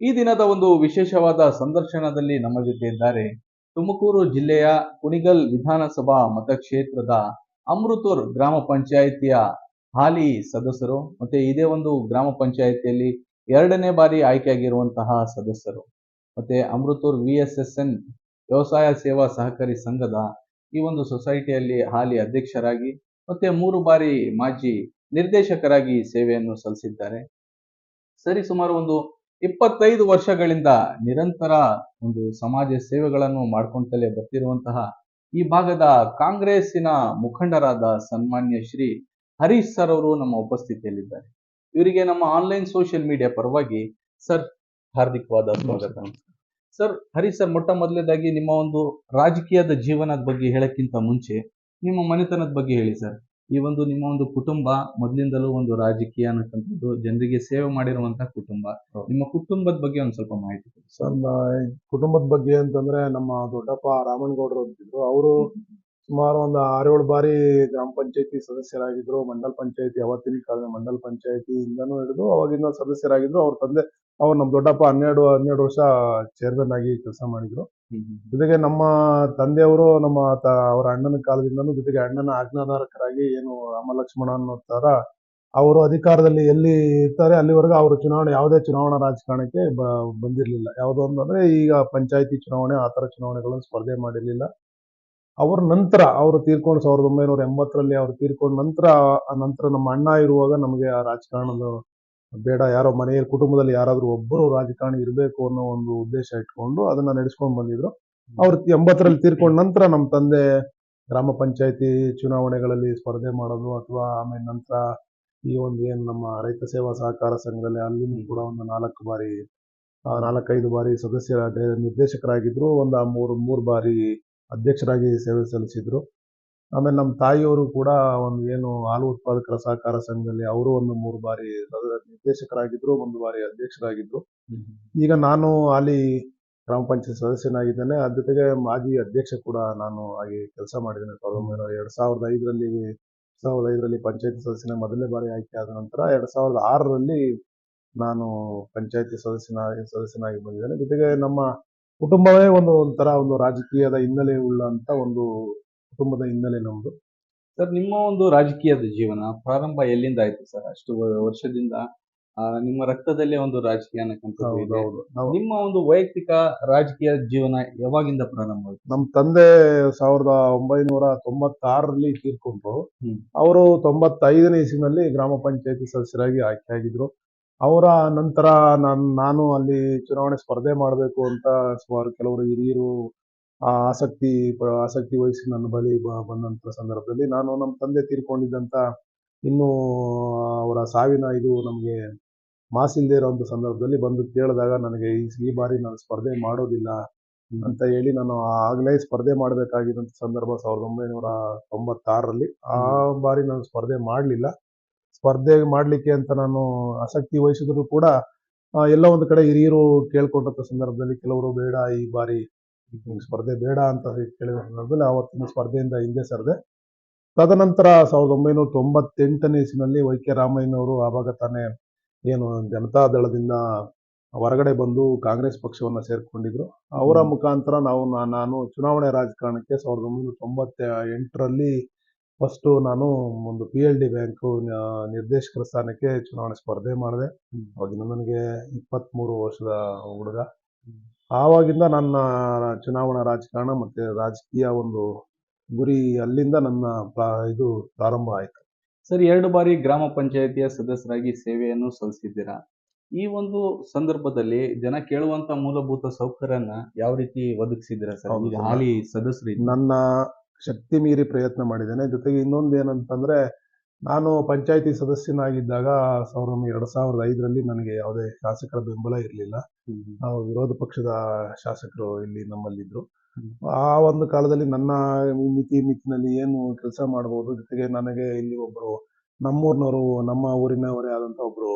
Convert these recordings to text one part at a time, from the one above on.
ಈ ದಿನದ ಒಂದು ವಿಶೇಷವಾದ ಸಂದರ್ಶನದಲ್ಲಿ ನಮ್ಮ ಜೊತೆ ಇದ್ದಾರೆ ತುಮಕೂರು ಜಿಲ್ಲೆಯ ಕುಣಿಗಲ್ ವಿಧಾನಸಭಾ ಮತಕ್ಷೇತ್ರದ ಅಮೃತೂರ್ ಗ್ರಾಮ ಪಂಚಾಯಿತಿಯ ಹಾಲಿ ಸದಸ್ಯರು, ಮತ್ತೆ ಇದೇ ಒಂದು ಗ್ರಾಮ ಪಂಚಾಯಿತಿಯಲ್ಲಿ ಎರಡನೇ ಬಾರಿ ಆಯ್ಕೆಯಾಗಿರುವಂತಹ ಸದಸ್ಯರು, ಮತ್ತೆ Amruthur V S S N ವ್ಯವಸಾಯ ಸೇವಾ ಸಹಕಾರಿ ಸಂಘದ ಈ ಒಂದು ಸೊಸೈಟಿಯಲ್ಲಿ ಹಾಲಿ ಅಧ್ಯಕ್ಷರಾಗಿ, ಮತ್ತೆ ಮೂರು ಬಾರಿ ಮಾಜಿ ನಿರ್ದೇಶಕರಾಗಿ ಸೇವೆಯನ್ನು ಸಲ್ಲಿಸಿದ್ದಾರೆ. ಸರಿ, ಸುಮಾರು ಒಂದು ಇಪ್ಪತ್ತೈದು ವರ್ಷಗಳಿಂದ ನಿರಂತರ ಒಂದು ಸಮಾಜ ಸೇವೆಗಳನ್ನು ಮಾಡ್ಕೊಂತಲೇ ಬರ್ತಿರುವಂತಹ ಈ ಭಾಗದ ಕಾಂಗ್ರೆಸ್ಸಿನ ಮುಖಂಡರಾದ ಸನ್ಮಾನ್ಯ ಶ್ರೀ ಹರೀಶ್ ಸರ್ ಅವರು ನಮ್ಮ ಉಪಸ್ಥಿತಿಯಲ್ಲಿದ್ದಾರೆ. ಇವರಿಗೆ ನಮ್ಮ ಆನ್ಲೈನ್ ಸೋಷಿಯಲ್ ಮೀಡಿಯಾ ಪರವಾಗಿ ಸರ್ ಹಾರ್ದಿಕವಾದ ಸ್ವಾಗತ. ಸರ್ ಹರೀಶ್ ಸರ್, ಮೊಟ್ಟ ಮೊದಲನೇದಾಗಿ ನಿಮ್ಮ ಒಂದು ರಾಜಕೀಯದ ಜೀವನದ ಬಗ್ಗೆ ಹೇಳಕ್ಕಿಂತ ಮುಂಚೆ ನಿಮ್ಮ ಮನೆತನದ ಬಗ್ಗೆ ಹೇಳಿ ಸರ್. ಈ ಒಂದು ನಿಮ್ಮ ಒಂದು ಕುಟುಂಬ ಮೊದಲಿಂದಲೂ ಒಂದು ರಾಜಕೀಯ ಅನ್ನತಕ್ಕಂಥದ್ದು ಜನರಿಗೆ ಸೇವೆ ಮಾಡಿರುವಂತಹ ಕುಟುಂಬ. ನಿಮ್ಮ ಕುಟುಂಬದ ಬಗ್ಗೆ ಒಂದು ಸ್ವಲ್ಪ ಮಾಹಿತಿ ಸರ್ ಕುಟುಂಬದ ಬಗ್ಗೆ ಅಂತಂದ್ರೆ ನಮ್ಮ ದೊಡ್ಡಪ್ಪ ರಾಮನಗೌಡರು ಅಂತಿದ್ರು. ಅವರು ಸುಮಾರು ಒಂದು ಆರೇಳು ಬಾರಿ ಗ್ರಾಮ ಪಂಚಾಯತಿ ಸದಸ್ಯರಾಗಿದ್ರು. ಮಂಡಲ್ ಪಂಚಾಯತಿ ಅವತ್ತಿನ ಕಾಲದ ಮಂಡಲ್ ಪಂಚಾಯತಿಯಿಂದನೂ ಹಿಡಿದು ಅವಾಗಿಂದ ಸದಸ್ಯರಾಗಿದ್ರು. ಅವ್ರ ತಂದೆ ಅವ್ರು ನಮ್ಮ ದೊಡ್ಡಪ್ಪ ಹನ್ನೆರಡು ಹನ್ನೆರಡು ವರ್ಷ ಚೇರ್ಮನ್ ಆಗಿ ಕೆಲಸ ಮಾಡಿದ್ರು. ಜೊತೆಗೆ ನಮ್ಮ ತಂದೆಯವರು, ನಮ್ಮ ತ, ಅವರ ಅಣ್ಣನ ಕಾಲದಿಂದನೂ ಜೊತೆಗೆ ಅಣ್ಣನ ಆಜ್ಞಾಧಾರಕರಾಗಿ ಏನು ರಾಮಲಕ್ಷ್ಮಣ ಅನ್ನೋ ತರ ಅವರು ಅಧಿಕಾರದಲ್ಲಿ ಎಲ್ಲಿ ಇರ್ತಾರೆ, ಅಲ್ಲಿವರೆಗೂ ಅವರು ಚುನಾವಣೆ, ಯಾವುದೇ ಚುನಾವಣಾ ರಾಜಕಾರಣಕ್ಕೆ ಬಂದಿರಲಿಲ್ಲ. ಯಾವುದೋ ಅಂದ್ರೆ ಈಗ ಪಂಚಾಯತಿ ಚುನಾವಣೆ ಆ ಥರ ಚುನಾವಣೆಗಳನ್ನು ಸ್ಪರ್ಧೆ ಮಾಡಿರಲಿಲ್ಲ. ಅವ್ರ ನಂತರ ಅವರು ತೀರ್ಕೊಂಡು ಸಾವಿರದ ಒಂಬೈನೂರ ಎಂಬತ್ತರಲ್ಲಿ ಅವ್ರು ತೀರ್ಕೊಂಡ ನಂತರ ನಂತರ ನಮ್ಮ ಅಣ್ಣ ಇರುವಾಗ ನಮಗೆ ಆ ರಾಜಕಾರಣದ ಬೇಡ ಯಾರೋ ಮನೆಯ ಕುಟುಂಬದಲ್ಲಿ ಯಾರಾದರೂ ಒಬ್ಬರು ರಾಜಕಾರಣಿ ಇರಬೇಕು ಅನ್ನೋ ಒಂದು ಉದ್ದೇಶ ಇಟ್ಕೊಂಡು ಅದನ್ನ ನಡೆಸ್ಕೊಂಡು ಬಂದಿದ್ರು. ಅವ್ರು ಎಂಬತ್ತರಲ್ಲಿ ತೀರ್ಕೊಂಡ ನಂತರ ನಮ್ಮ ತಂದೆ ಗ್ರಾಮ ಪಂಚಾಯತಿ ಚುನಾವಣೆಗಳಲ್ಲಿ ಸ್ಪರ್ಧೆ ಮಾಡೋದು ಅಥವಾ ಆಮೇಲೆ ನಂತರ ಈ ಒಂದು ಏನು ನಮ್ಮ ರೈತ ಸೇವಾ ಸಹಕಾರ ಸಂಘದಲ್ಲಿ ಅಲ್ಲಿ ಕೂಡ ಒಂದು ನಾಲ್ಕು ಬಾರಿ ನಾಲ್ಕೈದು ಬಾರಿ ಸದಸ್ಯರ ನಿರ್ದೇಶಕರಾಗಿದ್ರು. ಒಂದು ಆ ಮೂರು ಮೂರು ಬಾರಿ ಅಧ್ಯಕ್ಷರಾಗಿ ಸೇವೆ ಸಲ್ಲಿಸಿದ್ರು. ಆಮೇಲೆ ನಮ್ಮ ತಾಯಿಯವರು ಕೂಡ ಒಂದು ಏನು ಹಾಲು ಉತ್ಪಾದಕರ ಸಹಕಾರ ಸಂಘದಲ್ಲಿ ಅವರು ಒಂದು ಮೂರು ಬಾರಿ ನಿರ್ದೇಶಕರಾಗಿದ್ದರು ನಿರ್ದೇಶಕರಾಗಿದ್ರು ಒಂದು ಬಾರಿ ಅಧ್ಯಕ್ಷರಾಗಿದ್ರು. ಈಗ ನಾನು ಅಲ್ಲಿ ಗ್ರಾಮ ಪಂಚಾಯತ್ ಸದಸ್ಯನಾಗಿದ್ದೇನೆ. ಅದ್ರ ಜೊತೆಗೆ ಮಾಜಿ ಅಧ್ಯಕ್ಷ ಕೂಡ ನಾನು ಆಗಿ ಕೆಲಸ ಮಾಡಿದ್ದೇನೆ. ಸಾವಿರದ ಎರಡ್ ಸಾವಿರದ ಐದರಲ್ಲಿ ಸಾವಿರದ ಐದರಲ್ಲಿ ಪಂಚಾಯತ್ ಸದಸ್ಯನ ಮೊದಲನೇ ಬಾರಿ ಆಯ್ಕೆ ಆದ ನಂತರ ಎರಡ್ ಸಾವಿರದ ಆರರಲ್ಲಿ ನಾನು ಪಂಚಾಯತಿ ಸದಸ್ಯನ ಸದಸ್ಯನಾಗಿ ಬಂದಿದ್ದೇನೆ. ಜೊತೆಗೆ ನಮ್ಮ ಕುಟುಂಬವೇ ಒಂದು ಒಂಥರ ಒಂದು ರಾಜಕೀಯದ ಹಿನ್ನೆಲೆ ಉಳ್ಳಂತ ಒಂದು ಕುಟುಂಬದ ಹಿನ್ನೆಲೆ ನಮ್ದು. ಸರ್ ನಿಮ್ಮ ಒಂದು ರಾಜಕೀಯದ ಜೀವನ ಪ್ರಾರಂಭ ಎಲ್ಲಿಂದ ಆಯ್ತು ಸರ್? ಅಷ್ಟು ವರ್ಷದಿಂದ ಆ, ನಿಮ್ಮ ರಕ್ತದಲ್ಲೇ ಒಂದು ರಾಜಕೀಯ ಅನ್ನಕ್ಕಂಥದ್ದು ಇದೆ. ಹೌದೌದು ನಾವು ನಿಮ್ಮ ಒಂದು ವೈಯಕ್ತಿಕ ರಾಜಕೀಯ ಜೀವನ ಯಾವಾಗಿಂದ ಪ್ರಾರಂಭ ಆಯ್ತು? ನಮ್ಮ ತಂದೆ ಸಾವಿರದ ಒಂಬೈನೂರ ತೊಂಬತ್ತಾರರಲ್ಲಿ ತೀರ್ಕೊಂಡ್ರು. ಹ್ಮ್. ಅವರು ತೊಂಬತ್ತೈದನೇ ಇಸ್ವಿನಲ್ಲಿ ಗ್ರಾಮ ಪಂಚಾಯತಿ ಸದಸ್ಯರಾಗಿ ಆಯ್ಕೆ ಆಗಿದ್ರು. ಅವರ ನಂತರ ನಾನು ನಾನು ಅಲ್ಲಿ ಚುನಾವಣೆ ಸ್ಪರ್ಧೆ ಮಾಡಬೇಕು ಅಂತ ಸುಮಾರು ಕೆಲವರು ಹಿರಿಯರು ಆಸಕ್ತಿ ಆಸಕ್ತಿ ವಹಿಸಿ ನನ್ನ ಬಳಿ ಬ- ಬಂದಂತ ಸಂದರ್ಭದಲ್ಲಿ ನಾನು ನಮ್ಮ ತಂದೆ ತೀರ್ಕೊಂಡಿದ್ದಂತ ಇನ್ನು ಅವರ ಸಾವಿನ ಇದು ನಮಗೆ ಮಾಸಿಲ್ಲದೆ ಇರೋವಂಥ ಸಂದರ್ಭದಲ್ಲಿ ಬಂದು ಕೇಳಿದಾಗ ನನಗೆ ಈ ಈ ಬಾರಿ ನಾನು ಸ್ಪರ್ಧೆ ಮಾಡೋದಿಲ್ಲ ಅಂತ ಹೇಳಿ ನಾನು ಆಗಲೇ ಸ್ಪರ್ಧೆ ಮಾಡಬೇಕಾಗಿದ್ದಂಥ ಸಂದರ್ಭ ಸಾವಿರದ ಒಂಬೈನೂರ ತೊಂಬತ್ತಾರರಲ್ಲಿ ಆ ಬಾರಿ ನಾನು ಸ್ಪರ್ಧೆ ಮಾಡಲಿಲ್ಲ. ಸ್ಪರ್ಧೆ ಮಾಡಲಿಕ್ಕೆ ಅಂತ ನಾನು ಆಸಕ್ತಿ ವಹಿಸಿದ್ರು ಕೂಡ ಎಲ್ಲ ಒಂದು ಕಡೆ ಹಿರಿಯರು ಕೇಳ್ಕೊಂಡಂಥ ಸಂದರ್ಭದಲ್ಲಿ ಕೆಲವರು ಬೇಡ ಈ ಬಾರಿ ನಿಮ್ಗೆ ಸ್ಪರ್ಧೆ ಬೇಡ ಅಂತ ಕೇಳಿದ ಸಂದರ್ಭದಲ್ಲಿ ಅವತ್ತಿನ ಸ್ಪರ್ಧೆಯಿಂದ ಹಿಂದೆ ಸರಿದೆ. ತದನಂತರ ಸಾವಿರದ ಒಂಬೈನೂರ ತೊಂಬತ್ತೆಂಟನೇ ಇಸ್ವಿನಲ್ಲಿ ವೈ ಕೆ ರಾಮಯ್ಯನವರು ಆವಾಗ ತಾನೇ ಏನು ಜನತಾ ದಳದಿಂದ ಹೊರಗಡೆ ಬಂದು ಕಾಂಗ್ರೆಸ್ ಪಕ್ಷವನ್ನು ಸೇರಿಕೊಂಡಿದ್ರು. ಅವರ. ಮುಖಾಂತರ ನಾವು ನಾನು ಚುನಾವಣೆ ರಾಜಕಾರಣಕ್ಕೆ ಸಾವಿರದ ಒಂಬೈನೂರ ತೊಂಬತ್ತ ಎಂಟರಲ್ಲಿ ಫಸ್ಟು ನಾನು ಒಂದು ಪಿ ಎಲ್ ಡಿ ಬ್ಯಾಂಕು ನಿರ್ದೇಶಕರ ಸ್ಥಾನಕ್ಕೆ ಚುನಾವಣೆ ಸ್ಪರ್ಧೆ ಮಾಡಿದೆ. ಅವಾಗಿನ ನನಗೆ ಇಪ್ಪತ್ತ್ಮೂರು ವರ್ಷದ ಹುಡುಗ. ಆವಾಗಿಂದ ನನ್ನ ಚುನಾವಣಾ ರಾಜಕಾರಣ ಮತ್ತು ರಾಜಕೀಯ ಒಂದು ಗುರಿ ಅಲ್ಲಿಂದ ನನ್ನ ಪ್ರಾ- ಇದು ಪ್ರಾರಂಭ ಆಯಿತು. ಸರ್ ಎರಡು ಬಾರಿ ಗ್ರಾಮ ಪಂಚಾಯತಿಯ ಸದಸ್ಯರಾಗಿ ಸೇವೆಯನ್ನು ಸಲ್ಲಿಸಿದ್ದೀರಾ? ಈ ಒಂದು ಸಂದರ್ಭದಲ್ಲಿ ಜನ ಕೇಳುವಂತ ಮೂಲಭೂತ ಸೌಕರ್ಯನ ಯಾವ ರೀತಿ ಒದಗಿಸಿದ್ದೀರಾ ಸರ್? ಈಗ ಹಾಲಿ ಸದಸ್ಯರು ನನ್ನ ಶಕ್ತಿ ಮೀರಿ ಪ್ರಯತ್ನ ಮಾಡಿದ್ದೇನೆ. ಜೊತೆಗೆ ಇನ್ನೊಂದು ಏನಂತಂದ್ರೆ ನಾನು ಪಂಚಾಯಿತಿ ಸದಸ್ಯನಾಗಿದ್ದಾಗ ಸಾವಿರದ ಎರಡು ಸಾವಿರದ ಐದರಲ್ಲಿ ನನಗೆ ಯಾವುದೇ ಶಾಸಕರ ಬೆಂಬಲ ಇರಲಿಲ್ಲ. ನಾವು ವಿರೋಧ ಪಕ್ಷದ ಶಾಸಕರು ಇಲ್ಲಿ ನಮ್ಮಲ್ಲಿ ಇದ್ರು ಆ ಒಂದು ಕಾಲದಲ್ಲಿ ನನ್ನ ಮಿತಿ ಮಿತಿನಲ್ಲಿ ಏನು ಕೆಲಸ ಮಾಡಬಹುದು ಜೊತೆಗೆ ನನಗೆ ಇಲ್ಲಿ ಒಬ್ಬರು ನಮ್ಮೂರಿನವರು ನಮ್ಮ ಊರಿನವರೇ ಆದಂತ ಒಬ್ರು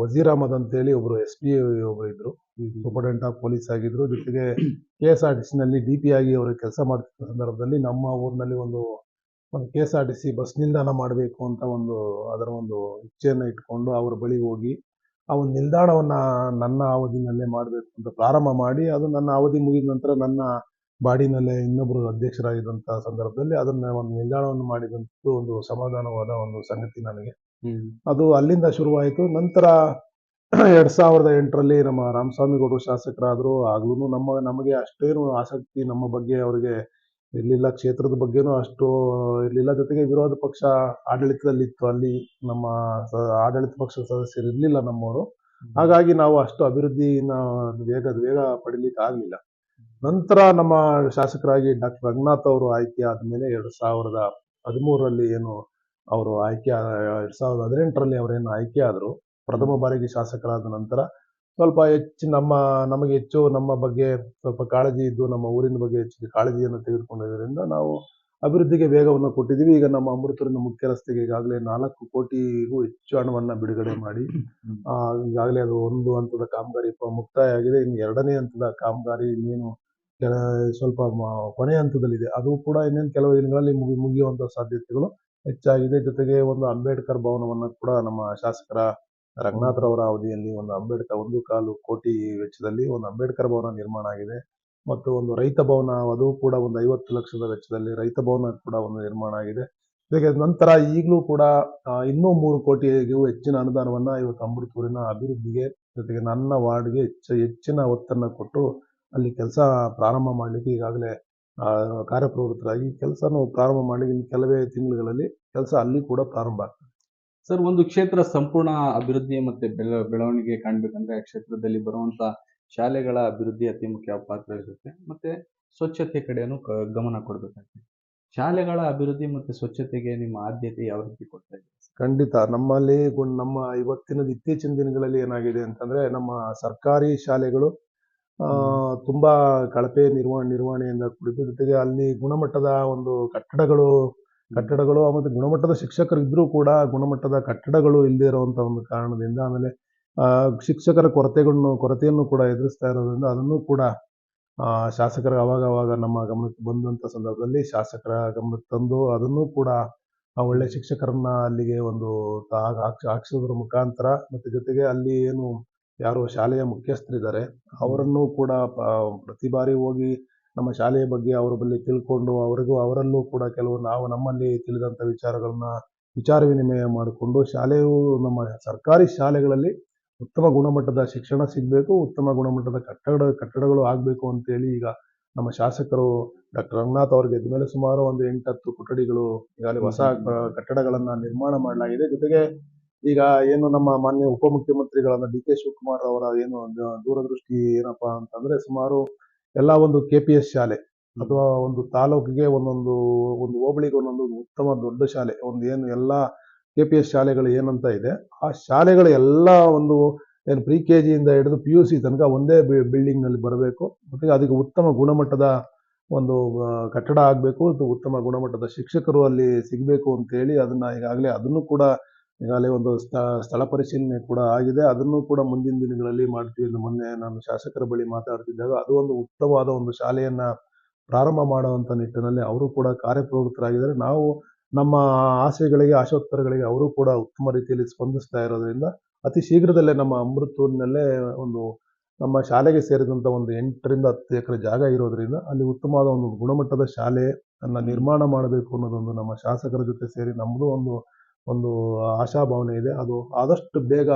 ವಜೀರ್ ಅಹಮದ್ ಅಂತೇಳಿ ಒಬ್ರು ಎಸ್ ಪಿ ಒಬ್ರು ಇದ್ರು. ಸೂಪರ್ಡೆಂಟ್ ಆಫ್ ಪೊಲೀಸ್ ಆಗಿದ್ರು. ಜೊತೆಗೆ ಕೆ ಎಸ್ ಆರ್ ಟಿ ಸಿನಲ್ಲಿ ಡಿ ಪಿ ಆಗಿ ಅವರು ಕೆಲಸ ಮಾಡ್ತಿದ್ದ ಸಂದರ್ಭದಲ್ಲಿ ನಮ್ಮ ಊರಿನಲ್ಲಿ ಒಂದು ಒಂದು K S R T C bus ನಿಲ್ದಾಣ ಮಾಡಬೇಕು ಅಂತ ಒಂದು ಅದರ ಒಂದು ಇಚ್ಛೆಯನ್ನು ಇಟ್ಕೊಂಡು ಅವ್ರ ಬಳಿ ಹೋಗಿ ಆ ಒಂದು ನಿಲ್ದಾಣವನ್ನು ನನ್ನ ಅವಧಿನಲ್ಲೇ ಮಾಡಬೇಕು ಅಂತ ಪ್ರಾರಂಭ ಮಾಡಿ ಅದು ನನ್ನ ಅವಧಿ ಮುಗಿದ ನಂತರ ನನ್ನ ಬಾಡಿನಲ್ಲೇ ಇನ್ನೊಬ್ಬರು ಅಧ್ಯಕ್ಷರಾಗಿದ್ದಂಥ ಸಂದರ್ಭದಲ್ಲಿ ಅದನ್ನ ಒಂದು ನಿಲ್ದಾಣವನ್ನು ಮಾಡಿದಂಥದ್ದು ಒಂದು ಸಮಾಧಾನವಾದ ಒಂದು ಸಂಗತಿ ನನಗೆ. ಅದು ಅಲ್ಲಿಂದ ಶುರುವಾಯಿತು. ನಂತರ ಎರಡ್ ಸಾವಿರದ ಎಂಟರಲ್ಲಿ ನಮ್ಮ ರಾಮಸ್ವಾಮಿಗೌಡರು ಶಾಸಕರಾದರು ಆಗ್ಲೂ ನಮ್ಮ ನಮಗೆ ಅಷ್ಟೇನು ಆಸಕ್ತಿ ನಮ್ಮ ಬಗ್ಗೆ ಅವರಿಗೆ ಇರಲಿಲ್ಲ ಕ್ಷೇತ್ರದ ಬಗ್ಗೆನೂ ಅಷ್ಟು ಇರಲಿಲ್ಲ ಜೊತೆಗೆ ವಿರೋಧ ಪಕ್ಷ ಆಡಳಿತದಲ್ಲಿತ್ತು. ಅಲ್ಲಿ ನಮ್ಮ ಆಡಳಿತ ಪಕ್ಷದ ಸದಸ್ಯರು ಇರಲಿಲ್ಲ ನಮ್ಮವರು. ಹಾಗಾಗಿ ನಾವು ಅಷ್ಟು ಅಭಿವೃದ್ಧಿನ ವೇಗ ವೇಗ ಪಡಿಲಿಕ್ಕೆ ಆಗಲಿಲ್ಲ. ನಂತರ ನಮ್ಮ ಶಾಸಕರಾಗಿ ಡಾಕ್ಟರ್ ರಂಗನಾಥ್ ಅವರು ಆಯ್ಕೆ ಆದಮೇಲೆ ಎರಡು ಸಾವಿರದ ಹದಿಮೂರರಲ್ಲಿ ಏನು ಅವರು ಆಯ್ಕೆ ಎರಡ್ ಸಾವಿರದ ಹದಿನೆಂಟರಲ್ಲಿ ಅವರೇನು ಆಯ್ಕೆ ಆದರು, ಪ್ರಥಮ ಬಾರಿಗೆ ಶಾಸಕರಾದ ನಂತರ ಸ್ವಲ್ಪ ಹೆಚ್ಚು ನಮ್ಮ ನಮಗೆ ಹೆಚ್ಚು ನಮ್ಮ ಬಗ್ಗೆ ಸ್ವಲ್ಪ ಕಾಳಜಿ ಇದ್ದು ನಮ್ಮ ಊರಿನ ಬಗ್ಗೆ ಹೆಚ್ಚು ಕಾಳಜಿಯನ್ನು ತೆಗೆದುಕೊಂಡಿದ್ದರಿಂದ ನಾವು ಅಭಿವೃದ್ಧಿಗೆ ವೇಗವನ್ನು ಕೊಟ್ಟಿದ್ದೀವಿ. ಈಗ ನಮ್ಮ ಅಮೃತೂರಿನ ಮುಖ್ಯ ರಸ್ತೆಗೆ ಈಗಾಗಲೇ ನಾಲ್ಕು ಕೋಟಿಗೂ ಹೆಚ್ಚು ಹಣವನ್ನು ಬಿಡುಗಡೆ ಮಾಡಿ ಈಗಾಗಲೇ ಅದು ಒಂದು ಹಂತದ ಕಾಮಗಾರಿ ಮುಕ್ತಾಯ ಆಗಿದೆ ಇನ್ನು ಎರಡನೇ ಹಂತದ ಕಾಮಗಾರಿ ಇನ್ನೇನು ಕೆಲ ಸ್ವಲ್ಪ ಕೊನೆಯ ಹಂತದಲ್ಲಿದೆ. ಅದು ಕೂಡ ಇನ್ನೇನು ಕೆಲವು ದಿನಗಳಲ್ಲಿ ಮುಗಿ ಮುಗಿಯುವಂತ ಸಾಧ್ಯತೆಗಳು ಹೆಚ್ಚಾಗಿದೆ. ಜೊತೆಗೆ ಒಂದು ಅಂಬೇಡ್ಕರ್ ಭವನವನ್ನು ಕೂಡ ನಮ್ಮ ಶಾಸಕರ ರಂಗನಾಥ್ರವರ ಅವಧಿಯಲ್ಲಿ ಒಂದು ಅಂಬೇಡ್ಕರ್ ಒಂದು ಕಾಲು ಕೋಟಿ ವೆಚ್ಚದಲ್ಲಿ ಒಂದು ಅಂಬೇಡ್ಕರ್ ಭವನ ನಿರ್ಮಾಣ ಆಗಿದೆ. ಮತ್ತು ಒಂದು ರೈತ ಭವನ ಅದು ಕೂಡ ಒಂದು ಐವತ್ತು ಲಕ್ಷದ ವೆಚ್ಚದಲ್ಲಿ ರೈತ ಭವನ ಕೂಡ ಒಂದು ನಿರ್ಮಾಣ ಆಗಿದೆ. ಹೀಗೆ ನಂತರ ಈಗಲೂ ಕೂಡ ಇನ್ನೂ ಮೂರು ಕೋಟಿಗೂ ಹೆಚ್ಚಿನ ಅನುದಾನವನ್ನ ಇವತ್ತು ಅಮೃತಪುರಿನ ಅಭಿವೃದ್ಧಿಗೆ ಜೊತೆಗೆ ನನ್ನ ವಾರ್ಡ್ಗೆ ಹೆಚ್ಚು ಹೆಚ್ಚಿನ ಒತ್ತನ್ನು ಕೊಟ್ಟು ಅಲ್ಲಿ ಕೆಲಸ ಪ್ರಾರಂಭ ಮಾಡಲಿಕ್ಕೆ ಈಗಾಗಲೇ ಕಾರ್ಯಪ್ರವೃತ್ತರಾಗಿ ಕೆಲಸನೂ ಪ್ರಾರಂಭ ಮಾಡಲಿಕ್ಕೆ ಇನ್ನು ಕೆಲವೇ ತಿಂಗಳುಗಳಲ್ಲಿ ಕೆಲಸ ಅಲ್ಲಿ ಕೂಡ ಪ್ರಾರಂಭ ಆಗ್ತದೆ. ಸರ್ ಒಂದು ಕ್ಷೇತ್ರ ಸಂಪೂರ್ಣ ಅಭಿವೃದ್ಧಿ ಮತ್ತೆ ಬೆಳ ಬೆಳವಣಿಗೆ ಕಾಣ್ಬೇಕಂದ್ರೆ ಆ ಕ್ಷೇತ್ರದಲ್ಲಿ ಬರುವಂತ ಶಾಲೆಗಳ ಅಭಿವೃದ್ಧಿ ಅತಿ ಮುಖ್ಯ ಪಾತ್ರ ಇರುತ್ತೆ. ಮತ್ತೆ ಸ್ವಚ್ಛತೆ ಕಡೆನೂ ಗಮನ ಕೊಡ್ಬೇಕಾಗುತ್ತೆ ಶಾಲೆಗಳ ಅಭಿವೃದ್ಧಿ ಮತ್ತೆ ಸ್ವಚ್ಛತೆಗೆ ನಿಮ್ಮ ಆದ್ಯತೆ ಯಾವ ರೀತಿ ಕೊಡ್ತಾ ಇದೆ ಖಂಡಿತ. ನಮ್ಮಲ್ಲಿ ನಮ್ಮ ಇವತ್ತಿನ ಇತ್ತೀಚಿನ ದಿನಗಳಲ್ಲಿ ಏನಾಗಿದೆ ಅಂತಂದ್ರೆ ನಮ್ಮ ಸರ್ಕಾರಿ ಶಾಲೆಗಳು ಆ, ತುಂಬಾ ಕಳಪೆ ನಿರ್ವಹಣೆ ನಿರ್ವಹಣೆಯಿಂದ ಕೂಡಿದ್ದು. ಜೊತೆಗೆ ಅಲ್ಲಿ ಗುಣಮಟ್ಟದ ಒಂದು ಕಟ್ಟಡಗಳು ಕಟ್ಟಡಗಳು ಮತ್ತು ಗುಣಮಟ್ಟದ ಶಿಕ್ಷಕರು ಇದ್ರೂ ಕೂಡ ಗುಣಮಟ್ಟದ ಕಟ್ಟಡಗಳು ಇಲ್ಲದೇ ಇರುವಂಥ ಒಂದು ಕಾರಣದಿಂದ ಆಮೇಲೆ ಶಿಕ್ಷಕರ ಕೊರತೆಗಳನ್ನು ಕೊರತೆಯನ್ನು ಕೂಡ ಎದುರಿಸ್ತಾ ಇರೋದ್ರಿಂದ ಅದನ್ನು ಕೂಡ ಶಾಸಕರ ಅವಾಗ ಅವಾಗ ನಮ್ಮ ಗಮನಕ್ಕೆ ಬಂದಂತ ಸಂದರ್ಭದಲ್ಲಿ ಶಾಸಕರ ಗಮನಕ್ಕೆ ತಂದು ಅದನ್ನು ಕೂಡ ಆ ಒಳ್ಳೆ ಶಿಕ್ಷಕರನ್ನ ಅಲ್ಲಿಗೆ ಒಂದು ತಾಗ್ ಹಾಕ್ಸ್- ಹಾಕ್ಸೋದ್ರ ಮುಖಾಂತರ ಮತ್ತೆ ಜೊತೆಗೆ ಅಲ್ಲಿ ಏನು ಯಾರು ಶಾಲೆಯ ಮುಖ್ಯಸ್ಥರಿದ್ದಾರೆ ಅವರನ್ನು ಕೂಡ ಪ್ರತಿ ಬಾರಿ ಹೋಗಿ ನಮ್ಮ ಶಾಲೆಯ ಬಗ್ಗೆ ಅವರ ಬಳಿ ತಿಳ್ಕೊಂಡು ಅವರಿಗೂ ಅವರಲ್ಲೂ ಕೂಡ ಕೆಲವು ನಾವು ನಮ್ಮಲ್ಲಿ ತಿಳಿದಂಥ ವಿಚಾರಗಳನ್ನ ವಿಚಾರ ವಿನಿಮಯ ಮಾಡಿಕೊಂಡು ಶಾಲೆಯು ನಮ್ಮ ಸರ್ಕಾರಿ ಶಾಲೆಗಳಲ್ಲಿ ಉತ್ತಮ ಗುಣಮಟ್ಟದ ಶಿಕ್ಷಣ ಸಿಗಬೇಕು ಉತ್ತಮ ಗುಣಮಟ್ಟದ ಕಟ್ಟಡ ಕಟ್ಟಡಗಳು ಆಗಬೇಕು ಅಂತೇಳಿ ಈಗ ನಮ್ಮ ಶಾಸಕರು ಡಾಕ್ಟರ್ ರಂಗನಾಥ್ ಅವರು ಗೆದ್ದ ಮೇಲೆ ಸುಮಾರು ಒಂದು ಎಂಟತ್ತು ಕೊಠಡಿಗಳು ಈಗಾಗಲೇ ಹೊಸ ಕಟ್ಟಡಗಳನ್ನ ನಿರ್ಮಾಣ ಮಾಡಲಾಗಿದೆ. ಜೊತೆಗೆ ಈಗ ಏನು ನಮ್ಮ ಮಾನ್ಯ ಉಪಮುಖ್ಯಮಂತ್ರಿಗಳಾದ ಡಿ ಕೆ ಶಿವಕುಮಾರ್ ಅವರ ಏನು ದೂರದೃಷ್ಟಿ ಏನಪ್ಪಾ ಅಂತಂದ್ರೆ ಸುಮಾರು ಎಲ್ಲ ಒಂದು ಕೆ ಪಿ ಎಸ್ ಶಾಲೆ ಅಥವಾ ಒಂದು ತಾಲೂಕಿಗೆ ಒಂದೊಂದು, ಒಂದು ಹೋಬಳಿಗೆ ಒಂದೊಂದು ಉತ್ತಮ ದೊಡ್ಡ ಶಾಲೆ, ಒಂದು ಏನು ಎಲ್ಲ ಕೆ ಪಿ ಎಸ್ ಶಾಲೆಗಳು ಏನಂತ ಇದೆ, ಆ ಶಾಲೆಗಳ ಎಲ್ಲ ಒಂದು ಏನು ಪ್ರಿ ಕೆ ಜಿಯಿಂದ ಹಿಡಿದು ಪಿ ಯು ಸಿ ತನಕ ಒಂದೇ ಬಿಲ್ಡಿಂಗ್ನಲ್ಲಿ ಬರಬೇಕು, ಮತ್ತೆ ಅದಕ್ಕೆ ಉತ್ತಮ ಗುಣಮಟ್ಟದ ಒಂದು ಕಟ್ಟಡ ಆಗಬೇಕು, ಉತ್ತಮ ಗುಣಮಟ್ಟದ ಶಿಕ್ಷಕರು ಅಲ್ಲಿ ಸಿಗಬೇಕು ಅಂತೇಳಿ ಅದನ್ನ ಈಗಾಗಲೇ ಅದನ್ನು ಕೂಡ ಈಗಾಗಲೇ ಒಂದು ಸ್ಥ ಸ್ಥಳ ಪರಿಶೀಲನೆ ಕೂಡ ಆಗಿದೆ. ಅದನ್ನು ಕೂಡ ಮುಂದಿನ ದಿನಗಳಲ್ಲಿ ಮಾಡ್ತೀವಿ ಎಂದು ಮೊನ್ನೆ ನಾನು ಶಾಸಕರ ಬಳಿ ಮಾತಾಡ್ತಿದ್ದಾಗ, ಅದು ಒಂದು ಉತ್ತಮವಾದ ಒಂದು ಶಾಲೆಯನ್ನ ಪ್ರಾರಂಭ ಮಾಡುವಂಥ ನಿಟ್ಟಿನಲ್ಲಿ ಅವರು ಕೂಡ ಕಾರ್ಯಪ್ರವೃತ್ತರಾಗಿದ್ದಾರೆ. ನಾವು ನಮ್ಮ ಆಸೆಗಳಿಗೆ, ಆಶೋತ್ತರಗಳಿಗೆ ಅವರು ಕೂಡ ಉತ್ತಮ ರೀತಿಯಲ್ಲಿ ಸ್ಪಂದಿಸ್ತಾ ಇರೋದ್ರಿಂದ ಅತಿ ಶೀಘ್ರದಲ್ಲೇ ನಮ್ಮ ಅಮೃತೂರಿನಲ್ಲೇ ಒಂದು ನಮ್ಮ ಶಾಲೆಗೆ ಸೇರಿದಂಥ ಒಂದು ಎಂಟರಿಂದ ಹತ್ತು ಎಕರೆ ಜಾಗ ಇರೋದ್ರಿಂದ ಅಲ್ಲಿ ಉತ್ತಮವಾದ ಒಂದು ಗುಣಮಟ್ಟದ ಶಾಲೆ ಅನ್ನ ನಿರ್ಮಾಣ ಮಾಡಬೇಕು ಅನ್ನೋದೊಂದು ನಮ್ಮ ಶಾಸಕರ ಜೊತೆ ಸೇರಿ ನಮ್ಮದು ಒಂದು ಒಂದು ಆಶಾಭಾವನೆ ಇದೆ. ಅದು ಆದಷ್ಟು ಬೇಗ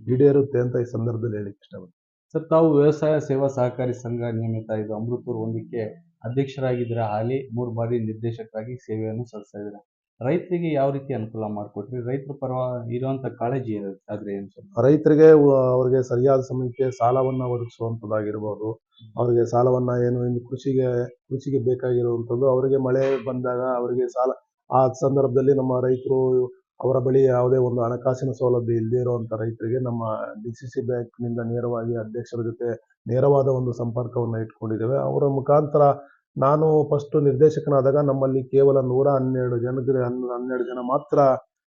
ಈಡೇರುತ್ತೆ ಅಂತ ಈ ಸಂದರ್ಭದಲ್ಲಿ ಹೇಳಿಕ್ಕೆ ಇಷ್ಟಪಡ್ತೀನಿ. ಸರ್ ತಾವು ವ್ಯವಸಾಯ ಸೇವಾ ಸಹಕಾರಿ ಸಂಘ ನಿಯಮಿತ ಇದು ಅಮೃತೂರು ಒಂದಕ್ಕೆ ಅಧ್ಯಕ್ಷರಾಗಿದ್ದೀರಾ? ಹಾಲಿ ಮೂರು ಬಾರಿ ನಿರ್ದೇಶಕರಾಗಿ ಸೇವೆಯನ್ನು ಸಲ್ಲಿಸ್ತಾ ಇದ್ದೀರಾ ರೈತರಿಗೆ ಯಾವ ರೀತಿ ಅನುಕೂಲ ಮಾಡಿಕೊಟ್ರಿ? ರೈತರ ಪರ ಇರುವಂತ ಕಾಳಜಿ ಆದ್ರೆ ಏನು ಸರ್? ರೈತರಿಗೆ ಅವರಿಗೆ ಸರಿಯಾದ ಸಮಯಕ್ಕೆ ಸಾಲವನ್ನ ಒದಗಿಸುವಂಥದ್ದಾಗಿರ್ಬೋದು. ಅವರಿಗೆ ಸಾಲವನ್ನ ಏನು ಇನ್ನು ಕೃಷಿಗೆ ಕೃಷಿಗೆ ಬೇಕಾಗಿರುವಂಥದ್ದು. ಅವರಿಗೆ ಮಳೆ ಬಂದಾಗ ಅವರಿಗೆ ಸಾಲ. ಆ ಸಂದರ್ಭದಲ್ಲಿ ನಮ್ಮ ರೈತರು ಅವರ ಬಳಿ ಯಾವುದೇ ಒಂದು ಹಣಕಾಸಿನ ಸೌಲಭ್ಯ ಇಲ್ಲದೆ ಇರುವಂತ ರೈತರಿಗೆ ನಮ್ಮ ಡಿ ಸಿ ಸಿ ಬ್ಯಾಂಕ್ನಿಂದ ನೇರವಾಗಿ ಅಧ್ಯಕ್ಷರ ಜೊತೆ ನೇರವಾದ ಒಂದು ಸಂಪರ್ಕವನ್ನು ಇಟ್ಕೊಂಡಿದ್ದೇವೆ. ಅವರ ಮುಖಾಂತರ ನಾನು ಫಸ್ಟ್ ನಿರ್ದೇಶಕನಾದಾಗ ನಮ್ಮಲ್ಲಿ ಕೇವಲ ನೂರ ಹನ್ನೆರಡು ಜನಕ್ಕೆ ಹನ್ನೆರಡು ಜನ ಮಾತ್ರ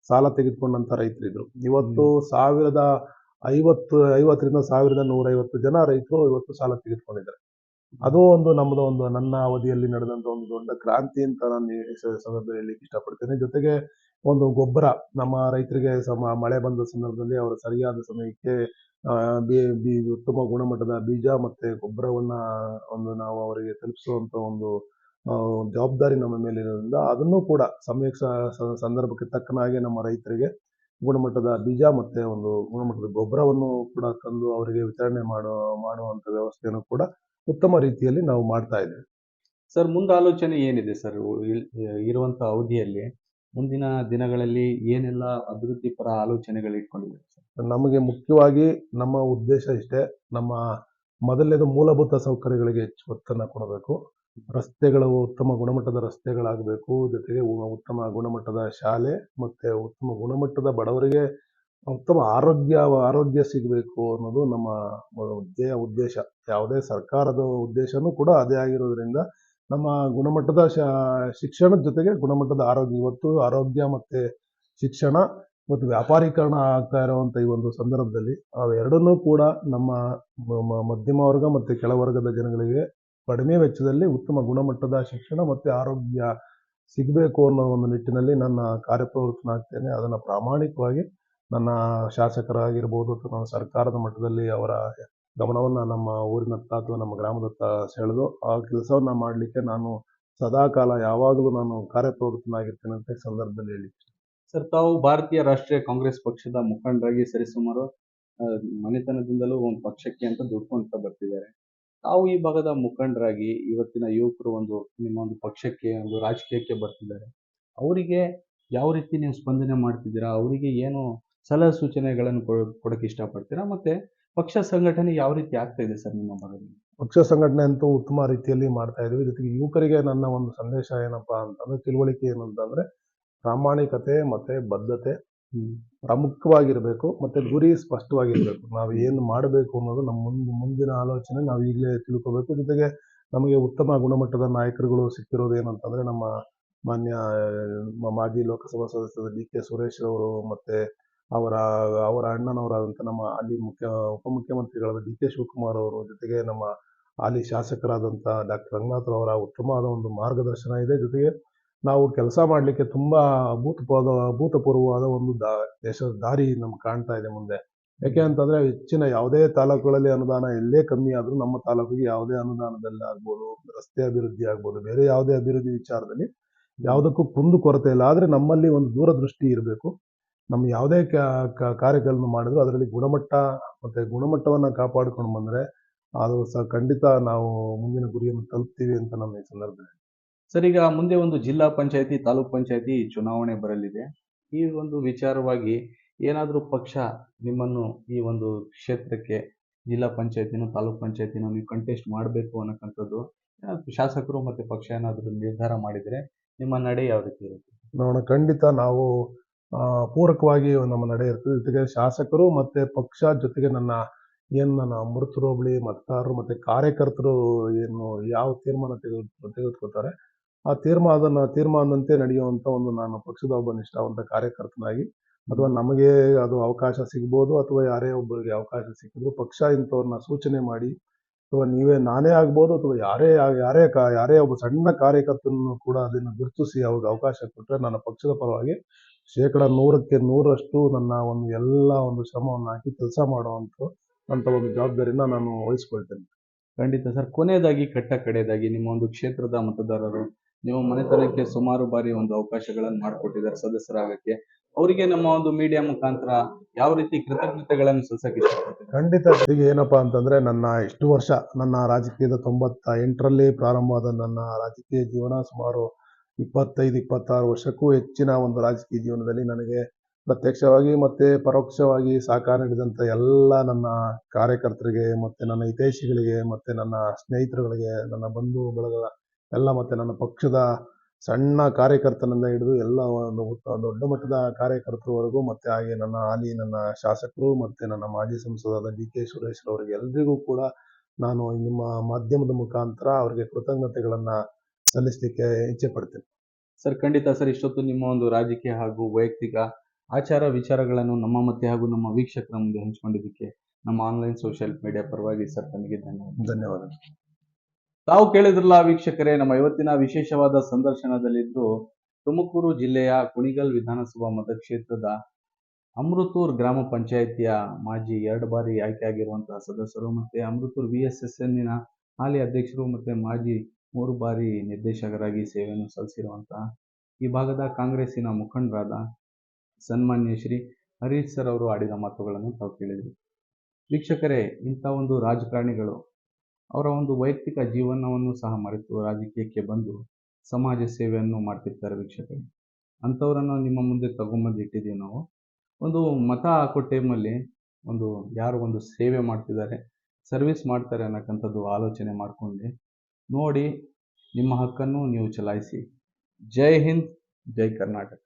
ಸಾಲ ತೆಗೆದುಕೊಂಡಂತ ರೈತರಿದ್ರು. ಇವತ್ತು ಸಾವಿರದ ಐವತ್ತು ಐವತ್ತರಿಂದ ಸಾವಿರದ ನೂರೈವತ್ತು ಜನ ರೈತರು ಇವತ್ತು ಸಾಲ ತೆಗೆದುಕೊಂಡಿದ್ದಾರೆ. ಅದು ಒಂದು ನಮ್ಮದು ಒಂದು ನನ್ನ ಅವಧಿಯಲ್ಲಿ ನಡೆದಂತ ಒಂದು ದೊಡ್ಡ ಕ್ರಾಂತಿ ಅಂತ ನಾನು ಈ ಸಂದರ್ಭದಲ್ಲಿ ಇಷ್ಟಪಡ್ತೇನೆ. ಜೊತೆಗೆ ಒಂದು ಗೊಬ್ಬರ ನಮ್ಮ ರೈತರಿಗೆ ಸಮ, ಮಳೆ ಬಂದ ಸಂದರ್ಭದಲ್ಲಿ ಅವರು ಸರಿಯಾದ ಸಮಯಕ್ಕೆ ಬಿ- ಉತ್ತಮ ಗುಣಮಟ್ಟದ ಬೀಜ ಮತ್ತೆ ಗೊಬ್ಬರವನ್ನ ಒಂದು ನಾವು ಅವರಿಗೆ ತಲುಪಿಸುವಂತ ಒಂದು ಜವಾಬ್ದಾರಿ ನಮ್ಮ ಮೇಲಿರೋದ್ರಿಂದ ಅದನ್ನು ಕೂಡ ಸಮಯಕ್ಕೆ ಸಂದರ್ಭಕ್ಕೆ ತಕ್ಕನಾಗಿ ನಮ್ಮ ರೈತರಿಗೆ ಗುಣಮಟ್ಟದ ಬೀಜ ಮತ್ತೆ ಒಂದು ಗುಣಮಟ್ಟದ ಗೊಬ್ಬರವನ್ನು ಕೂಡ ತಂದು ಅವರಿಗೆ ವಿತರಣೆ ಮಾಡೋ ಮಾಡುವಂತ ವ್ಯವಸ್ಥೆಯನ್ನು ಕೂಡ ಉತ್ತಮ ರೀತಿಯಲ್ಲಿ ನಾವು ಮಾಡ್ತಾ ಇದ್ದೇವೆ. ಸರ್, ಮುಂದಾಲೋಚನೆ ಏನಿದೆ ಸರ್? ಇರುವಂಥ ಅವಧಿಯಲ್ಲಿ ಮುಂದಿನ ದಿನಗಳಲ್ಲಿ ಏನೆಲ್ಲ ಅಭಿವೃದ್ಧಿ ಪರ ಆಲೋಚನೆಗಳು ಇಟ್ಕೊಂಡಿದೆ ನಮಗೆ ಮುಖ್ಯವಾಗಿ ನಮ್ಮ ಉದ್ದೇಶ ಇಷ್ಟೇ, ನಮ್ಮ ಮೊದಲನೇದು ಮೂಲಭೂತ ಸೌಕರ್ಯಗಳಿಗೆ ಹೆಚ್ಚು ಒತ್ತನ್ನು ಕೊಡಬೇಕು. ರಸ್ತೆಗಳು ಉತ್ತಮ ಗುಣಮಟ್ಟದ ರಸ್ತೆಗಳಾಗಬೇಕು, ಜೊತೆಗೆ ಉತ್ತಮ ಗುಣಮಟ್ಟದ ಶಾಲೆ ಮತ್ತೆ ಉತ್ತಮ ಗುಣಮಟ್ಟದ ಬಡವರಿಗೆ ಉತ್ತಮ ಆರೋಗ್ಯ ಆರೋಗ್ಯ ಸಿಗಬೇಕು ಅನ್ನೋದು ನಮ್ಮ ಉದ್ದೇಶ. ಯಾವುದೇ ಸರ್ಕಾರದ ಉದ್ದೇಶನೂ ಕೂಡ ಅದೇ ಆಗಿರೋದ್ರಿಂದ ನಮ್ಮ ಗುಣಮಟ್ಟದ ಶಿಕ್ಷಣದ ಜೊತೆಗೆ ಗುಣಮಟ್ಟದ ಆರೋಗ್ಯ. ಇವತ್ತು ಆರೋಗ್ಯ ಮತ್ತೆ ಶಿಕ್ಷಣ ಮತ್ತು ವ್ಯಾಪಾರೀಕರಣ ಆಗ್ತಾ ಇರುವಂಥ ಈ ಒಂದು ಸಂದರ್ಭದಲ್ಲಿ ಅವೆರಡನ್ನೂ ಕೂಡ ನಮ್ಮ ಮಧ್ಯಮ ವರ್ಗ ಮತ್ತೆ ಕೆಳವರ್ಗದ ಜನಗಳಿಗೆ ಕಡಿಮೆ ವೆಚ್ಚದಲ್ಲಿ ಉತ್ತಮ ಗುಣಮಟ್ಟದ ಶಿಕ್ಷಣ ಮತ್ತೆ ಆರೋಗ್ಯ ಸಿಗಬೇಕು ಅನ್ನೋ ಒಂದು ನಿಟ್ಟಿನಲ್ಲಿ ನನ್ನ ಕಾರ್ಯಪ್ರವೃತ್ತನಾಗ್ತೇನೆ. ಅದನ್ನು ಪ್ರಾಮಾಣಿಕವಾಗಿ ನನ್ನ ಶಾಸಕರಾಗಿರ್ಬೋದು ಅಥವಾ ಸರ್ಕಾರದ ಮಟ್ಟದಲ್ಲಿ ಅವರ ಗಮನವನ್ನ ನಮ್ಮ ಊರಿನತ್ತ ಅಥವಾ ನಮ್ಮ ಗ್ರಾಮದತ್ತ ಸೆಳೆದು ಆ ಕೆಲಸವನ್ನ ಮಾಡಲಿಕ್ಕೆ ನಾನು ಸದಾಕಾಲ ಯಾವಾಗಲೂ ನಾನು ಕಾರ್ಯಪ್ರವೃತ್ತನಾಗಿರ್ತೇನೆ ಅಂತ ಸಂದರ್ಭದಲ್ಲಿ ಹೇಳಿ ಸರ್, ತಾವು ಭಾರತೀಯ ರಾಷ್ಟ್ರೀಯ ಕಾಂಗ್ರೆಸ್ ಪಕ್ಷದ ಮುಖಂಡರಾಗಿ ಸರಿಸುಮಾರು ಮನೆತನದಿಂದಲೂ ಒಂದು ಪಕ್ಷಕ್ಕೆ ಅಂತ ದುಡ್ಕೊಂತ ಬರ್ತಿದ್ದಾರೆ. ತಾವು ಈ ಭಾಗದ ಮುಖಂಡರಾಗಿ ಇವತ್ತಿನ ಯುವಕರು ಒಂದು, ನಿಮ್ಮ ಒಂದು ಪಕ್ಷಕ್ಕೆ, ಒಂದು ರಾಜಕೀಯಕ್ಕೆ ಬರ್ತಿದ್ದಾರೆ. ಅವರಿಗೆ ಯಾವ ರೀತಿ ನೀವು ಸ್ಪಂದನೆ ಮಾಡ್ತಿದ್ದೀರಾ? ಅವರಿಗೆ ಏನು ಸಲಹೆ ಸೂಚನೆಗಳನ್ನು ಕೊಡೋಕೆ ಇಷ್ಟಪಡ್ತೀರಾ? ಮತ್ತೆ ಪಕ್ಷ ಸಂಘಟನೆ ಯಾವ ರೀತಿ ಆಗ್ತಾ ಇದೆ ಸರ್ ನಿಮ್ಮ ಭಾಗದಲ್ಲಿ? ಪಕ್ಷ ಸಂಘಟನೆ ಅಂತೂ ಉತ್ತಮ ರೀತಿಯಲ್ಲಿ ಮಾಡ್ತಾ ಇದ್ದೀವಿ ಜೊತೆಗೆ ಯುವಕರಿಗೆ ನನ್ನ ಒಂದು ಸಂದೇಶ ಏನಪ್ಪಾ ಅಂತಂದ್ರೆ ತಿಳುವಳಿಕೆ ಅಂತಂದ್ರೆ ಪ್ರಾಮಾಣಿಕತೆ ಮತ್ತೆ ಬದ್ಧತೆ ಪ್ರಮುಖವಾಗಿರ್ಬೇಕು ಮತ್ತೆ ಗುರಿ ಸ್ಪಷ್ಟವಾಗಿರಬೇಕು. ನಾವು ಏನು ಮಾಡಬೇಕು ಅನ್ನೋದು ನಮ್ಮ ಮುಂದೆ ಮುಂದಿನ ಆಲೋಚನೆ ನಾವು ಈಗಲೇ ತಿಳ್ಕೋಬೇಕು. ಜೊತೆಗೆ ನಮಗೆ ಉತ್ತಮ ಗುಣಮಟ್ಟದ ನಾಯಕರುಗಳು ಸಿಕ್ಕಿರೋದು ಏನಂತಂದ್ರೆ ನಮ್ಮ ಮಾನ್ಯ ಮಾಜಿ ಲೋಕಸಭಾ ಸದಸ್ಯ ಡಿ ಕೆ ಸುರೇಶ್ ಅವರು ಮತ್ತೆ ಅವರ ಅವರ ಅಣ್ಣನವರಾದಂಥ ನಮ್ಮ ಅಲ್ಲಿ ಮುಖ್ಯ, ಉಪಮುಖ್ಯಮಂತ್ರಿಗಳಾದ ಡಿ ಕೆ ಶಿವಕುಮಾರ್ ಅವರು ಜೊತೆಗೆ ನಮ್ಮ ಅಲ್ಲಿ ಶಾಸಕರಾದಂಥ ಡಾಕ್ಟರ್ ರಂಗನಾಥ್ ಅವರ ಉತ್ತಮವಾದ ಒಂದು ಮಾರ್ಗದರ್ಶನ ಇದೆ. ಜೊತೆಗೆ ನಾವು ಕೆಲಸ ಮಾಡಲಿಕ್ಕೆ ತುಂಬಾ ಅಭೂತಪೂರ್ವ, ಅಭೂತಪೂರ್ವವಾದ ಒಂದು ದಾ ದೇಶದ ದಾರಿ ನಮ್ಗೆ ಕಾಣ್ತಾ ಇದೆ ಮುಂದೆ. ಯಾಕೆ ಅಂತಂದ್ರೆ ಹೆಚ್ಚಿನ ಯಾವುದೇ ತಾಲೂಕುಗಳಲ್ಲಿ ಅನುದಾನ ಎಲ್ಲೇ ಕಮ್ಮಿ ಆದ್ರೂ ನಮ್ಮ ತಾಲೂಕಿಗೆ ಯಾವುದೇ ಅನುದಾನದಲ್ಲಿ ಆಗ್ಬೋದು, ರಸ್ತೆ ಅಭಿವೃದ್ಧಿ ಆಗ್ಬೋದು, ಬೇರೆ ಯಾವುದೇ ಅಭಿವೃದ್ಧಿ ವಿಚಾರದಲ್ಲಿ ಯಾವುದಕ್ಕೂ ಕುಂದು ಕೊರತೆ ಇಲ್ಲ. ಆದ್ರೆ ನಮ್ಮಲ್ಲಿ ಒಂದು ದೂರದೃಷ್ಟಿ ಇರಬೇಕು. ನಮ್ಮ ಯಾವುದೇ ಕಾರ್ಯಗಳನ್ನು ಮಾಡಿದ್ರು ಅದರಲ್ಲಿ ಗುಣಮಟ್ಟ ಮತ್ತು ಗುಣಮಟ್ಟವನ್ನು ಕಾಪಾಡಿಕೊಂಡು ಬಂದರೆ ಅದು ಸಹ ಖಂಡಿತ ನಾವು ಮುಂದಿನ ಗುರಿಯನ್ನು ತಲುಪ್ತೀವಿ ಅಂತ ನಮ್ಮ ಈ ಸಂದರ್ಭದಲ್ಲಿ. ಸರ್ ಈಗ ಮುಂದೆ ಒಂದು ಜಿಲ್ಲಾ ಪಂಚಾಯತಿ ತಾಲೂಕ್ ಪಂಚಾಯತಿ ಚುನಾವಣೆ ಬರಲಿದೆ. ಈ ಒಂದು ವಿಚಾರವಾಗಿ ಏನಾದರೂ ಪಕ್ಷ ನಿಮ್ಮನ್ನು ಈ ಒಂದು ಕ್ಷೇತ್ರಕ್ಕೆ ಜಿಲ್ಲಾ ಪಂಚಾಯತಿನೋ ತಾಲೂಕ್ ಪಂಚಾಯತಿನೋ ನೀವು ಕಂಟೆಸ್ಟ್ ಮಾಡಬೇಕು ಅನ್ನೋಕ್ಕಂಥದ್ದು ಶಾಸಕರು ಮತ್ತು ಪಕ್ಷ ಏನಾದರೂ ನಿರ್ಧಾರ ಮಾಡಿದರೆ ನಿಮ್ಮ ನಡೆ ಯಾವ ರೀತಿ ಇರುತ್ತೆ? ನೋಡೋಣ ಖಂಡಿತ ನಾವು ಪೂರಕವಾಗಿ ನಮ್ಮ ನಡೆ ಇರ್ತದೆ. ಜೊತೆಗೆ ಶಾಸಕರು ಮತ್ತೆ ಪಕ್ಷ ಜೊತೆಗೆ ನನ್ನ ಏನು ನನ್ನ ಮೃತರು ಹೋಬಳಿ, ಮತದಾರರು ಮತ್ತೆ ಕಾರ್ಯಕರ್ತರು ಏನು ಯಾವ ತೀರ್ಮಾನ ತೆಗೆದು, ತೆಗೆದುಕೊಳ್ತಾರೆ, ಆ ತೀರ್ಮಾನ ತೀರ್ಮಾನದಂತೆ ನಡೆಯುವಂತ ಒಂದು ನಾನು ಪಕ್ಷದ ಒಬ್ಬ ನಿಷ್ಠಾವಂತ ಕಾರ್ಯಕರ್ತನಾಗಿ ಅಥವಾ ನಮಗೆ ಅದು ಅವಕಾಶ ಸಿಗ್ಬೋದು ಅಥವಾ ಯಾರೇ ಒಬ್ಬರಿಗೆ ಅವಕಾಶ ಸಿಕ್ಕಿದ್ರು ಪಕ್ಷ ಇಂಥವ್ರನ್ನ ಸೂಚನೆ ಮಾಡಿ ಅಥವಾ ನೀವೇ ನಾನೇ ಆಗ್ಬೋದು ಅಥವಾ ಯಾರೇ ಯಾರೇ ಕಾ- ಯಾರೇ ಒಬ್ಬ ಸಣ್ಣ ಕಾರ್ಯಕರ್ತನೂ ಕೂಡ ಅದನ್ನು ಗುರುತಿಸಿ ಅವ್ರಿಗೆ ಅವಕಾಶ ಕೊಟ್ಟರೆ ನನ್ನ ಪಕ್ಷದ ಪರವಾಗಿ ಶೇಕಡ ನೂರಕ್ಕೆ ನೂರಷ್ಟು ನನ್ನ ಒಂದು ಎಲ್ಲ ಒಂದು ಶ್ರಮವನ್ನು ಹಾಕಿ ಕೆಲಸ ಮಾಡುವಂಥ ಅಂತ ಒಂದು ಜವಾಬ್ದಾರಿನ ನಾನು ವಹಿಸ್ಕೊಳ್ತೇನೆ. ಖಂಡಿತ ಸರ್. ಕೊನೆಯದಾಗಿ ಕಟ್ಟ ಕಡೆಯದಾಗಿ ನಿಮ್ಮ ಒಂದು ಕ್ಷೇತ್ರದ ಮತದಾರರು ನಿಮ್ಮ ಮನೆತನಕ್ಕೆ ಸುಮಾರು ಬಾರಿ ಒಂದು ಅವಕಾಶಗಳನ್ನು ಮಾಡಿಕೊಟ್ಟಿದ್ದಾರೆ ಸದಸ್ಯರಾಗಕ್ಕೆ. ಅವರಿಗೆ ನಮ್ಮ ಒಂದು ಮೀಡಿಯಾ ಮುಖಾಂತರ ಯಾವ ರೀತಿ ಕೃತಜ್ಞತೆಗಳನ್ನು ಸಲ್ಲಿಸಕ್ಕೆ ಇಷ್ಟಪಡ್ತೀನಿ ಖಂಡಿತ ಈಗ ಏನಪ್ಪಾ ಅಂತಂದ್ರೆ ನನ್ನ ಇಷ್ಟು ವರ್ಷ ನನ್ನ ರಾಜಕೀಯದ ತೊಂಬತ್ತ ಎಂಟರಲ್ಲಿ ಪ್ರಾರಂಭವಾದ ನನ್ನ ರಾಜಕೀಯ ಜೀವನ ಸುಮಾರು ಇಪ್ಪತ್ತೈದು, ಇಪ್ಪತ್ತಾರು ವರ್ಷಕ್ಕೂ ಹೆಚ್ಚಿನ ಒಂದು ರಾಜಕೀಯ ಜೀವನದಲ್ಲಿ ನನಗೆ ಪ್ರತ್ಯಕ್ಷವಾಗಿ ಮತ್ತೆ ಪರೋಕ್ಷವಾಗಿ ಸಹಕಾರ ನೀಡಿದಂಥ ಎಲ್ಲ ನನ್ನ ಕಾರ್ಯಕರ್ತರಿಗೆ ಮತ್ತೆ ನನ್ನ ಹಿತೈಷಿಗಳಿಗೆ ಮತ್ತೆ ನನ್ನ ಸ್ನೇಹಿತರುಗಳಿಗೆ, ನನ್ನ ಬಂಧು ಬಳಗ ಎಲ್ಲ ಮತ್ತೆ ನನ್ನ ಪಕ್ಷದ ಸಣ್ಣ ಕಾರ್ಯಕರ್ತನಿಂದ ಹಿಡಿದು ಎಲ್ಲ ಒಂದು ದೊಡ್ಡ ಮಟ್ಟದ ಕಾರ್ಯಕರ್ತರವರೆಗೂ ಮತ್ತೆ ಹಾಗೆ ನನ್ನ ಹಾಲಿ, ನನ್ನ ಶಾಸಕರು ಮತ್ತೆ ನನ್ನ ಮಾಜಿ ಸಂಸದರಾದ ಡಿ ಕೆ ಸುರೇಶ್ ಅವರಿಗೆ ಎಲ್ರಿಗೂ ಕೂಡ ನಾನು ನಿಮ್ಮ ಮಾಧ್ಯಮದ ಮುಖಾಂತರ ಅವರಿಗೆ ಕೃತಜ್ಞತೆಗಳನ್ನ ಸಲ್ಲಿಸಲಿಕ್ಕೆ ಇಚ್ಛೆ ಪಡ್ತೇನೆ. ಸರ್ ಖಂಡಿತ ಸರ್ ಇಷ್ಟೊತ್ತು ನಿಮ್ಮ ಒಂದು ರಾಜಕೀಯ ಹಾಗೂ ವೈಯಕ್ತಿಕ ಆಚಾರ ವಿಚಾರಗಳನ್ನು ನಮ್ಮ ಮತ್ತೆ ಹಾಗೂ ನಮ್ಮ ವೀಕ್ಷಕರ ಮುಂದೆ ಹಂಚಿಕೊಂಡಿದ್ದಕ್ಕೆ ನಮ್ಮ ಆನ್ಲೈನ್ ಸೋಷಿಯಲ್ ಮೀಡಿಯಾ ಪರವಾಗಿ ಸರ್ ತಮಗೆ ಧನ್ಯವಾದ ಧನ್ಯವಾದ ತಾವು ಕೇಳಿದ್ರಲ್ಲ ವೀಕ್ಷಕರೇ ನಮ್ಮ ಇವತ್ತಿನ ವಿಶೇಷವಾದ ಸಂದರ್ಶನದಲ್ಲಿದ್ದು ತುಮಕೂರು ಜಿಲ್ಲೆಯ ಕುಣಿಗಲ್ ವಿಧಾನಸಭಾ ಮತಕ್ಷೇತ್ರದ ಅಮೃತೂರ್ ಗ್ರಾಮ ಪಂಚಾಯಿತಿಯ ಮಾಜಿ ಎರಡು ಬಾರಿ ಆಯ್ಕೆಯಾಗಿರುವಂತಹ ಸದಸ್ಯರು ಮತ್ತೆ ಅಮೃತೂರ್ ವಿ ಎಸ್ ಎಸ್ ಎನ್ನಿನ ಹಾಲಿ ಅಧ್ಯಕ್ಷರು ಮತ್ತೆ ಮಾಜಿ ಮೂರು ಬಾರಿ ನಿರ್ದೇಶಕರಾಗಿ ಸೇವೆಯನ್ನು ಸಲ್ಲಿಸಿರುವಂತಹ ಈ ಭಾಗದ ಕಾಂಗ್ರೆಸ್ಸಿನ ಮುಖಂಡರಾದ ಸನ್ಮಾನ್ಯ ಶ್ರೀ ಹರೀಶ್ ಸರ್ ಅವರು ಆಡಿದ ಮಾತುಗಳನ್ನು ತಾವು ಕೇಳಿದ್ರಿ ವೀಕ್ಷಕರೇ, ಇಂಥ ಒಂದು ರಾಜಕಾರಣಿಗಳು ಅವರ ಒಂದು ವೈಯಕ್ತಿಕ ಜೀವನವನ್ನು ಸಹ ಮರೆತು ರಾಜಕೀಯಕ್ಕೆ ಬಂದು ಸಮಾಜ ಸೇವೆಯನ್ನು ಮಾಡ್ತಿರ್ತಾರೆ ವೀಕ್ಷಕರೇ. ಅಂಥವರನ್ನು ನಿಮ್ಮ ಮುಂದೆ ತಗೊಂಬಂದು ಇಟ್ಟಿದ್ದೀವಿ ನಾವು. ಒಂದು ಮತ ಹಾಕೋ ಟೈಮಲ್ಲಿ ಒಂದು ಯಾರು ಒಂದು ಸೇವೆ ಮಾಡ್ತಿದ್ದಾರೆ, ಸರ್ವಿಸ್ ಮಾಡ್ತಾರೆ ಅನ್ನೋಕ್ಕಂಥದ್ದು ಆಲೋಚನೆ ಮಾಡ್ಕೊಂಡು ನೋಡಿ ನಿಮ್ಮ ಹಕ್ಕನ್ನು ನೀವು ಚಲಾಯಿಸಿ. ಜೈ ಹಿಂದ್ ಜೈ ಕರ್ನಾಟಕ.